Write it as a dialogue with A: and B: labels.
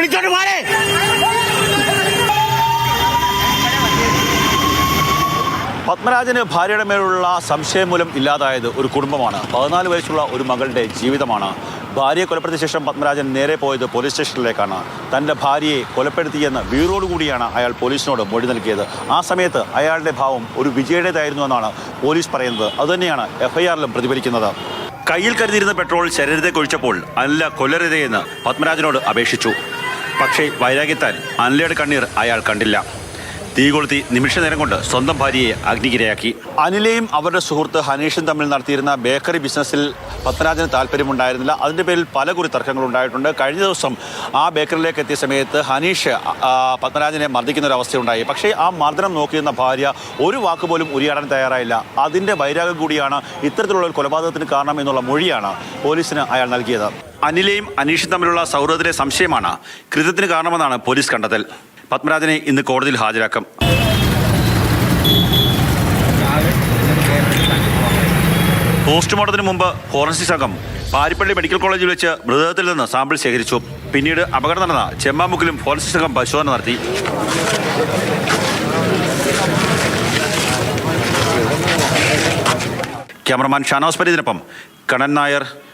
A: വിളിച്ചോട്ട് പോലെ പത്മരാജന് ഭാര്യയുടെ മേലുള്ള സംശയം മൂലം ഇല്ലാതായത് ഒരു കുടുംബമാണ്. പതിനാല് വയസ്സുള്ള ഒരു മകളുടെ ജീവിതമാണ്. ഭാര്യയെ കൊലപ്പെടുത്തിയ ശേഷം പത്മരാജൻ നേരെ പോയത് പോലീസ് സ്റ്റേഷനിലേക്കാണ്. തന്റെ ഭാര്യയെ കൊലപ്പെടുത്തിയെന്ന വീറോടുകൂടിയാണ് അയാൾ പോലീസിനോട് മൊഴി നൽകിയത്. ആ സമയത്ത് അയാളുടെ ഭാവം ഒരു വിജയുടേതായിരുന്നു എന്നാണ് പോലീസ് പറയുന്നത്. അതുതന്നെയാണ് എഫ്ഐആറിലും പ്രതിഫലിക്കുന്നത്. കയ്യിൽ കരുതിയിരുന്ന പെട്രോൾ ശരീരത്തെ കൊഴിച്ചപ്പോൾ അല്ല കൊല്ലരുതേയെന്ന് പത്മരാജനോട് അപേക്ഷിച്ചു. പക്ഷേ വൈരാഗ്യത്താൽ അനിലയുടെ കണ്ണീർ അയാൾ കണ്ടില്ല. തീ കൊളുത്തി നിമിഷ നേരം കൊണ്ട് സ്വന്തം ഭാര്യയെ അഗ്നിഗിരയാക്കി. അനിലയും അവരുടെ സുഹൃത്ത് ഹനീഷും തമ്മിൽ നടത്തിയിരുന്ന ബേക്കറി ബിസിനസ്സിൽ പത്മരാജന് താല്പര്യമുണ്ടായിരുന്നില്ല. അതിന്റെ പേരിൽ പല കുറി തർക്കങ്ങൾ ഉണ്ടായിട്ടുണ്ട്. കഴിഞ്ഞ ദിവസം ആ ബേക്കറിയിലേക്ക് എത്തിയ സമയത്ത് ഹനീഷ് പത്മരാജനെ മർദ്ദിക്കുന്ന ഒരു അവസ്ഥയുണ്ടായി. പക്ഷേ ആ മർദ്ദനം നോക്കിയിരുന്ന ഭാര്യ ഒരു വാക്ക് പോലും ഉരിയാടാൻ തയ്യാറായില്ല. അതിന്റെ വൈരാഗ്യം കൂടിയാണ് ഇത്തരത്തിലുള്ള ഒരു കൊലപാതകത്തിന് കാരണം എന്നുള്ള മൊഴിയാണ് പോലീസിന് അയാൾ നൽകിയത്. അനിലയും അനീഷും തമ്മിലുള്ള സൗഹൃദത്തിലെ സംശയമാണ് കൃത്യത്തിന് കാരണമെന്നാണ് പോലീസ് കണ്ടെത്തൽ. പത്മരാജനെ ഇന്ന് കോടതിയിൽ ഹാജരാക്കും. പോസ്റ്റ്മോർട്ടത്തിന് മുമ്പ് ഫോറൻസിക് സംഘം പാരിപ്പള്ളി മെഡിക്കൽ കോളേജിൽ വെച്ച് മൃതദേഹത്തിൽ നിന്ന് സാമ്പിൾ ശേഖരിച്ചു. പിന്നീട് അപകടം നടന്ന ചെമ്മാമുക്കിലും ഫോറൻസിക് സംഘം പരിശോധന നടത്തി. ക്യാമറമാൻ ഷാനോസ് പരീതിനൊപ്പം കണൻ നായർ